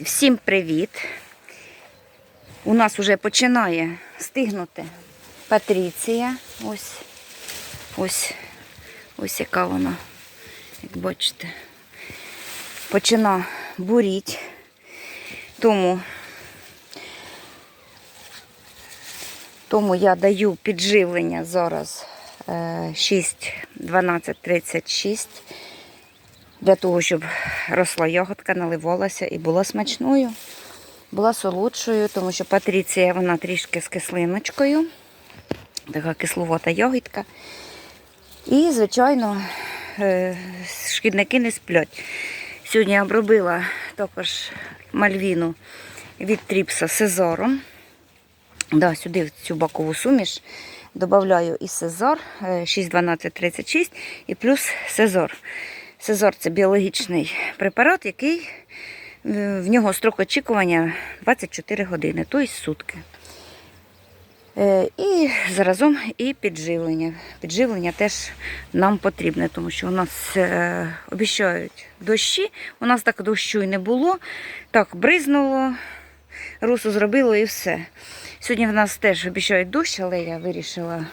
Всім привіт! У нас вже починає стигнути Патріція. Ось, ось, ось яка вона, як бачите, почина буріть. Тому, тому я даю підживлення зараз е, 6, 12, 36 для того, щоб росла ягодка, наливалася і була смачною, була солодшою, тому що патріція вона трішки з кислиночкою, така кисловата ягідка. І, звичайно, е, шкідники не сплять. Сьогодні я обробила також мальвіну від тріпса сезором. Да, сюди в цю бакову суміш додаю і сезор 61236 і плюс сезор. Сезор це біологічний препарат, який е, в нього строк очікування 24 години, тобто сутки. Е, І заразом і підживлення. Підживлення теж нам потрібне, тому що у нас е, обіцяють дощі. У нас так дощу і не було. Так, бризнуло, русу зробило і все. Сьогодні в нас теж обіцяють дощ, але я вирішила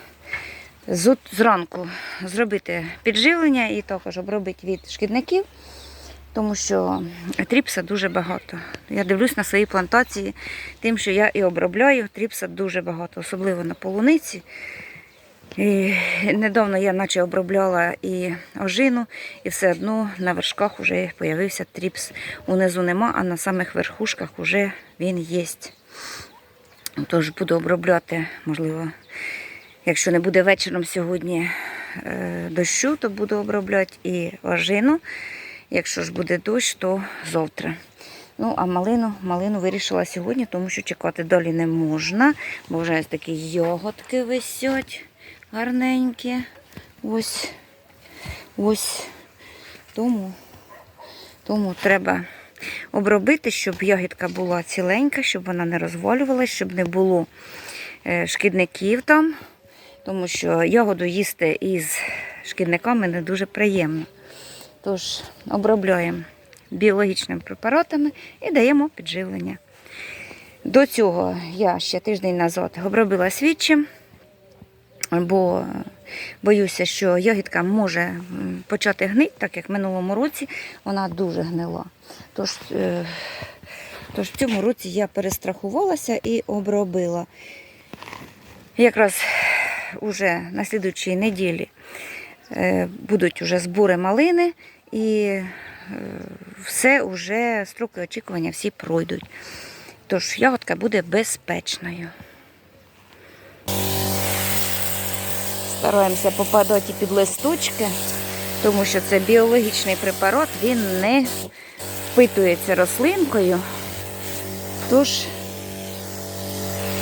зранку зробити підживлення і також обробити від шкідників, тому що тріпса дуже багато. Я дивлюсь на свої плантації, тим, що я і обробляю, тріпса дуже багато, особливо на полуниці. І недавно я наче обробляла і ожину, і все одно на вершках вже з'явився тріпс. Унизу нема, а на самих верхушках вже він є. Тож буду обробляти, можливо, якщо не буде вечором сьогодні е, дощу, то буду обробляти і ожину. Якщо ж буде дощ, то завтра. Ну, а малину, малину вирішила сьогодні, тому що чекати далі не можна. Бо вже такі йоготки висять гарненькі. Ось. Ось. Тому, тому треба обробити, щоб ягідка була ціленька, щоб вона не розвалювалась, щоб не було е, шкідників там. Тому що ягоду їсти із шкідниками не дуже приємно. Тож обробляємо біологічними препаратами і даємо підживлення. До цього я ще тиждень назад обробила свідчим, бо боюся, що ягідка може почати гнити, так як в минулому році вона дуже гнила. Тож, е, тож в цьому році я перестрахувалася і обробила. Якраз уже на слідучій неділі е, будуть уже збори малини і е, все вже строки очікування всі пройдуть. Тож ягодка буде безпечною. Стараємося попадати під листочки, тому що це біологічний препарат, він не впитується рослинкою. Тож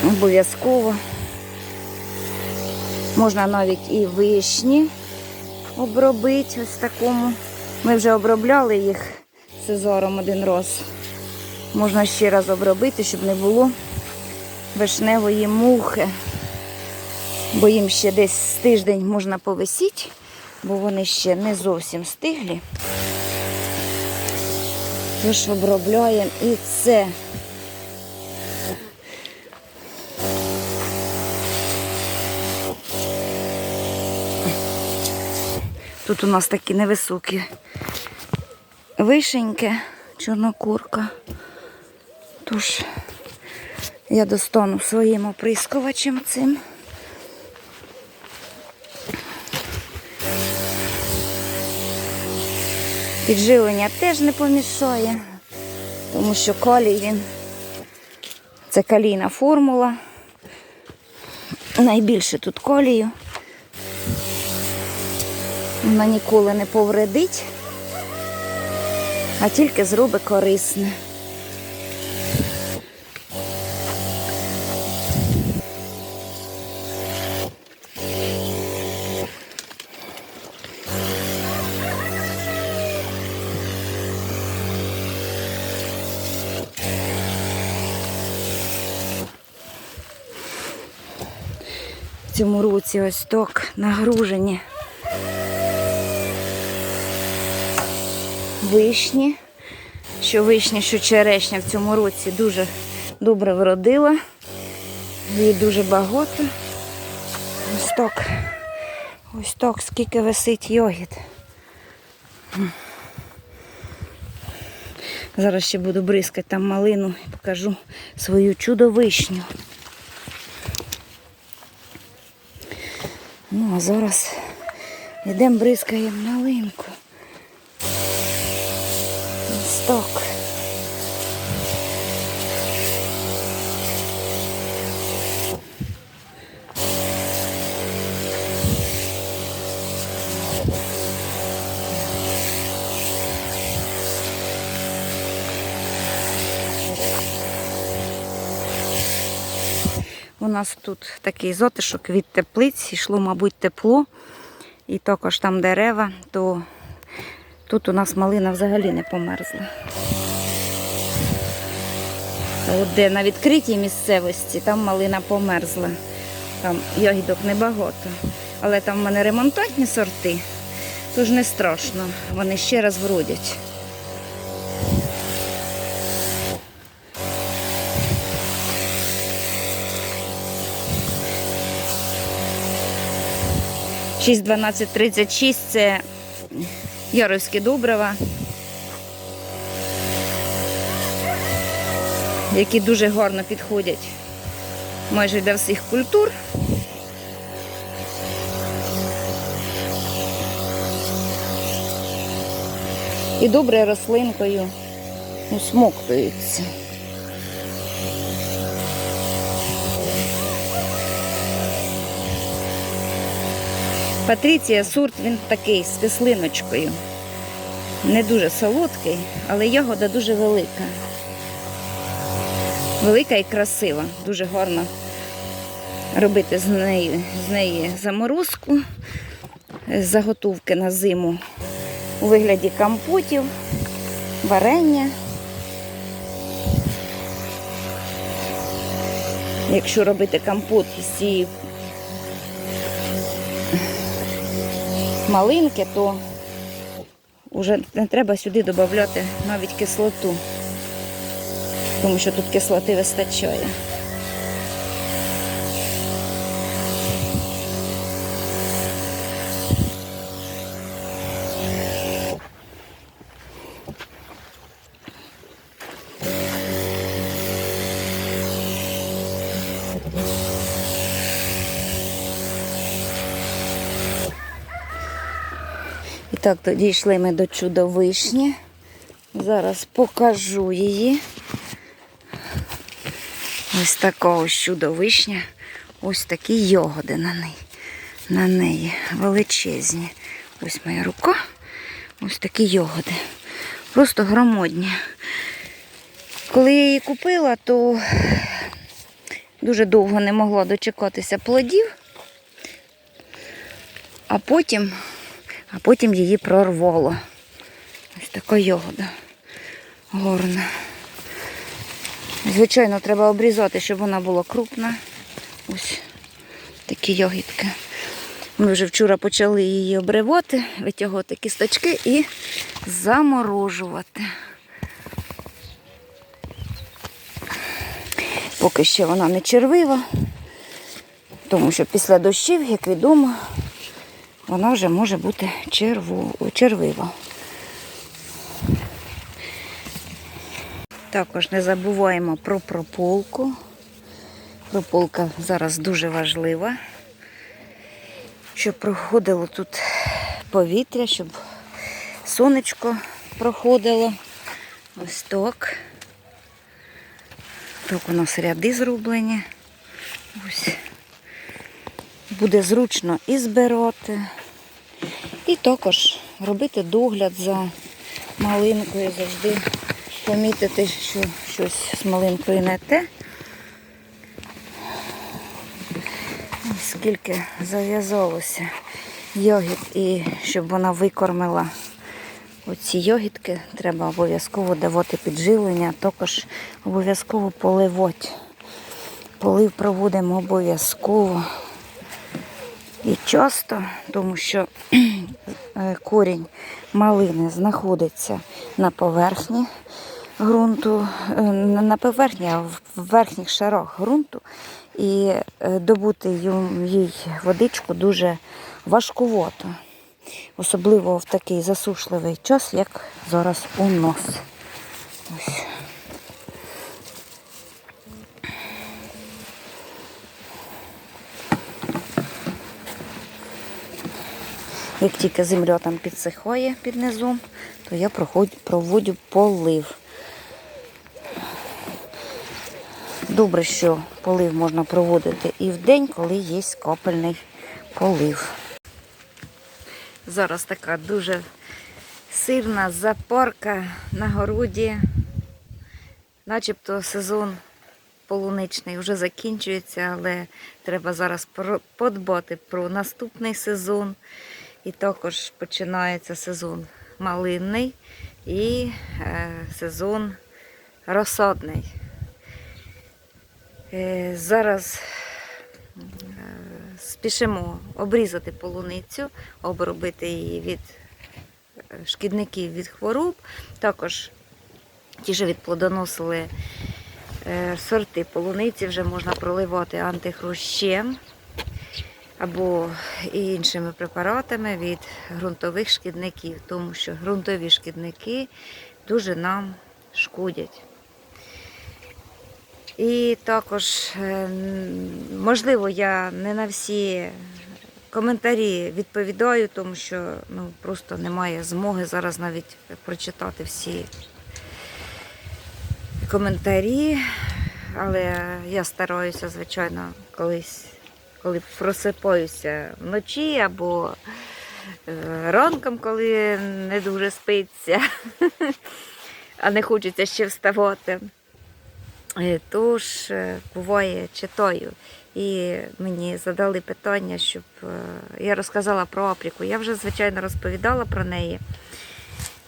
обов'язково можна навіть і вишні обробити ось такому. Ми вже обробляли їх сезором один раз. Можна ще раз обробити, щоб не було вишневої мухи. Бо їм ще десь тиждень можна повисіти, бо вони ще не зовсім стиглі. Тож обробляємо і це. Тут у нас такі невисокі вишеньки, чорнокурка. Тож я достану своїм оприскувачем цим. Підживлення теж не помішає, тому що калій він це калійна формула. Найбільше тут колію. Вона ніколи не повредить, а тільки зробить корисне. В цьому році ось так нагружені вишні, що вишня, що черешня в цьому році дуже добре вродила. Її дуже багато. Ось так. Ось так, скільки висить йогід. Зараз ще буду бризкати там малину і покажу свою чудовишню. Ну, а зараз йдемо бризкаємо малинку. Так. У нас тут такий затишок від теплиць, йшло, мабуть, тепло. І також там дерева, то тут у нас малина взагалі не померзла. От де на відкритій місцевості, там малина померзла. Там ягідок небагато. Але там в мене ремонтантні сорти, тож не страшно, вони ще раз вродять. Шість дванадцять тридцять шість це Яровські добрива, які дуже гарно підходять майже для всіх культур. І добре рослинкою усмоктуються. Патріція сорт, він такий з кислиночкою. Не дуже солодкий, але ягода дуже велика. Велика і красива. Дуже гарно робити з неї, з неї заморозку, заготовки на зиму у вигляді компотів, варення. Якщо робити компот із цієї малинки, то вже не треба сюди додати навіть кислоту, тому що тут кислоти вистачає. Так, дійшли ми до чудовишні. Зараз покажу її. Ось така ось чудовишня. Ось такі йогоди на неї. На неї величезні. Ось моя рука. Ось такі йогоди. Просто громадні. Коли я її купила, то дуже довго не могла дочекатися плодів, а потім а потім її прорвало. Ось така ягода горна. Звичайно, треба обрізати, щоб вона була крупна. Ось такі ягідки. Ми вже вчора почали її обривати, витягувати кісточки і заморожувати. Поки ще вона не червива, тому що після дощів, як відомо, вона вже може бути черву, червива. Також не забуваємо про прополку. Прополка зараз дуже важлива, щоб проходило тут повітря, щоб сонечко проходило. Ось так. Так у нас ряди зроблені. Ось буде зручно і збирати, і також робити догляд за малинкою, завжди помітити, що щось з малинкою не те. Скільки зав'язалося йогід, і щоб вона викормила оці йогідки, треба обов'язково давати підживлення, також обов'язково поливати. Полив проводимо обов'язково. І часто, тому що е, корінь малини знаходиться на поверхні, ґрунту, е, на поверхні, а в верхніх шарах ґрунту. І е, добути їй водичку дуже важкувато. Особливо в такий засушливий час, як зараз у нас. Ось. Як тільки земля там підсихає під низом, то я проводжу полив. Добре, що полив можна проводити і в день, коли є капельний полив. Зараз така дуже сильна запорка на городі. Начебто сезон полуничний вже закінчується, але треба зараз подбати про наступний сезон. І також починається сезон малинний і е, сезон розсадний. Е, зараз е, спішимо обрізати полуницю, обробити її від шкідників від хвороб. Також ті, що відплодоносили сорти полуниці, вже можна проливати антихрущем або іншими препаратами від ґрунтових шкідників, тому що ґрунтові шкідники дуже нам шкодять. І також, е, можливо, я не на всі коментарі відповідаю, тому що ну, просто немає змоги зараз навіть прочитати всі коментарі. Але я стараюся, звичайно, колись, коли просипаюся вночі або е, ранком, коли не дуже спиться, а не хочеться ще вставати. Е, Тож е, буває читаю. І мені задали питання, щоб я розказала про Апріку. Я вже, звичайно, розповідала про неї.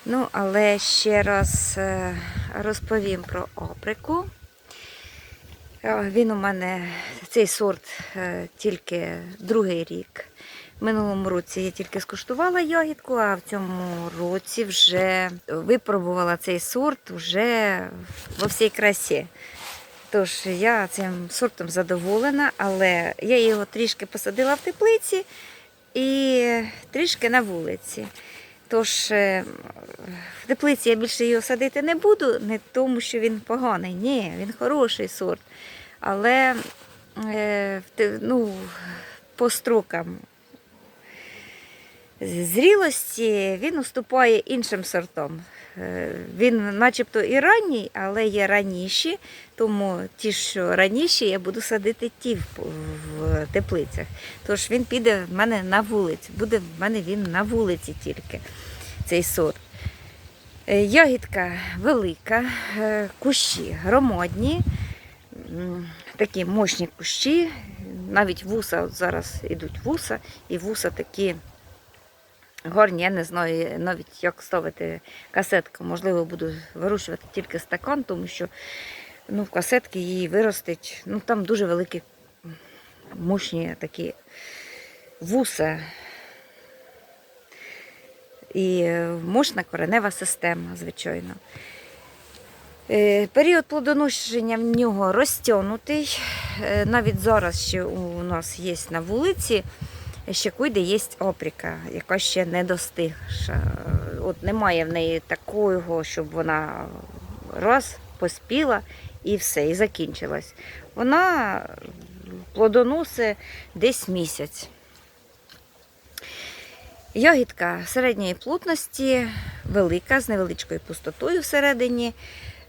Ну, але ще раз розповім про Априку. Е, Він у мене, цей сорт е, тільки другий рік. Минулому році я тільки скуштувала ягідку, а в цьому році вже випробувала цей сорт вже во всій красі. Тож я цим сортом задоволена, але я його трішки посадила в теплиці і трішки на вулиці. Тож е, в теплиці я більше його садити не буду, не тому, що він поганий. Ні, він хороший сорт. Але е, ну, по строкам зрілості він уступає іншим сортам. Е, Він начебто і ранній, але є раніші, тому ті, що раніші, я буду садити ті в, теплицях. Тож він піде в мене на вулиці. Буде в мене він на вулиці тільки, цей сорт. Е, Ягідка велика, е, кущі громадні, такі мощні кущі, навіть вуса, зараз йдуть вуса, і вуса такі гарні. Я не знаю навіть, як ставити касетку. Можливо, буду вирощувати тільки стакан, тому що ну, в касетки її виростить. Ну, там дуже великі мощні такі вуса. І е, мощна коренева система, звичайно. Е, Період плодоношення в нього розтягнутий. Е, Навіть зараз ще у нас є на вулиці, ще куди є опріка, яка ще не достигша. От немає в неї такого, щоб вона раз поспіла і все, і закінчилась. Вона плодоносить десь місяць. Ягідка середньої плотності, велика, з невеличкою пустотою всередині,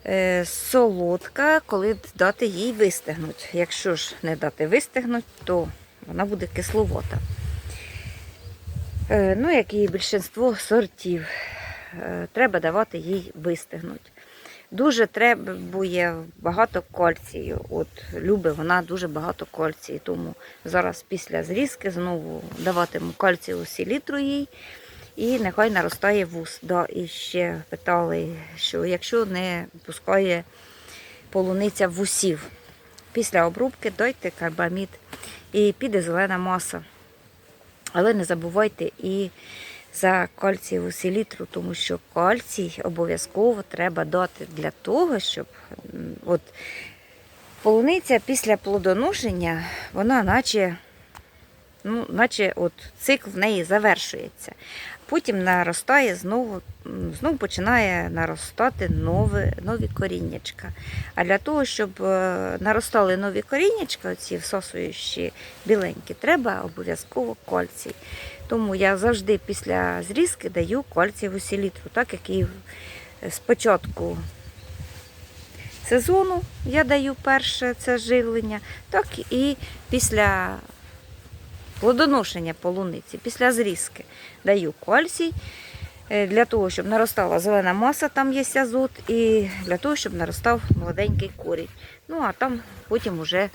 е, солодка, коли дати їй вистигнути. Якщо ж не дати вистигнути, то вона буде кисловата. Е, Ну, як і більшість сортів, е, треба давати їй вистигнути. Дуже требує багато кальцію. От любить вона дуже багато кальцію. Тому зараз після зрізки знову даватиму кальцію селітру їй. І нехай наростає вус. Да, і ще питали, що якщо не пускає полуниця вусів, після обробки дайте карбамід і піде зелена маса. Але не забувайте і за кальцієву селітру, тому що кальцій обов'язково треба дати для того, щоб от, полуниця після плодоношення, вона наче, ну, наче от, цикл в неї завершується. Потім наростає знову, знову починає наростати нові, нові коріннячка. А для того, щоб е, наростали нові коріннячка, оці всосуючі біленькі, треба обов'язково кальцій. Тому я завжди після зрізки даю кальцієву селітру, так як і спочатку сезону я даю перше це живлення, так і після плодоношення полуниці, після зрізки даю кальцій. е, Для того, щоб наростала зелена маса, там є азот, і для того, щоб наростав молоденький корінь. Ну а там потім вже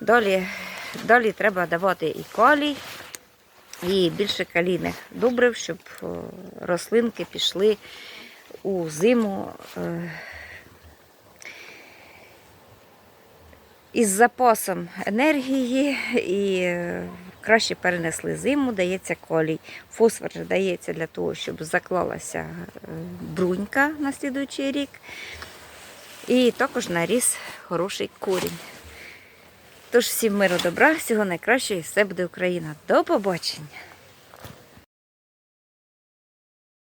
далі, далі треба давати і калій, і більше калійних добрив, щоб е, рослинки пішли у зиму е, із запасом енергії і краще перенесли зиму, дається колій. Фосфор дається для того, щоб заклалася е, брунька на слідуючий рік. І також наріс хороший корінь. Тож всім миру добра, всього найкращого і все буде Україна. До побачення!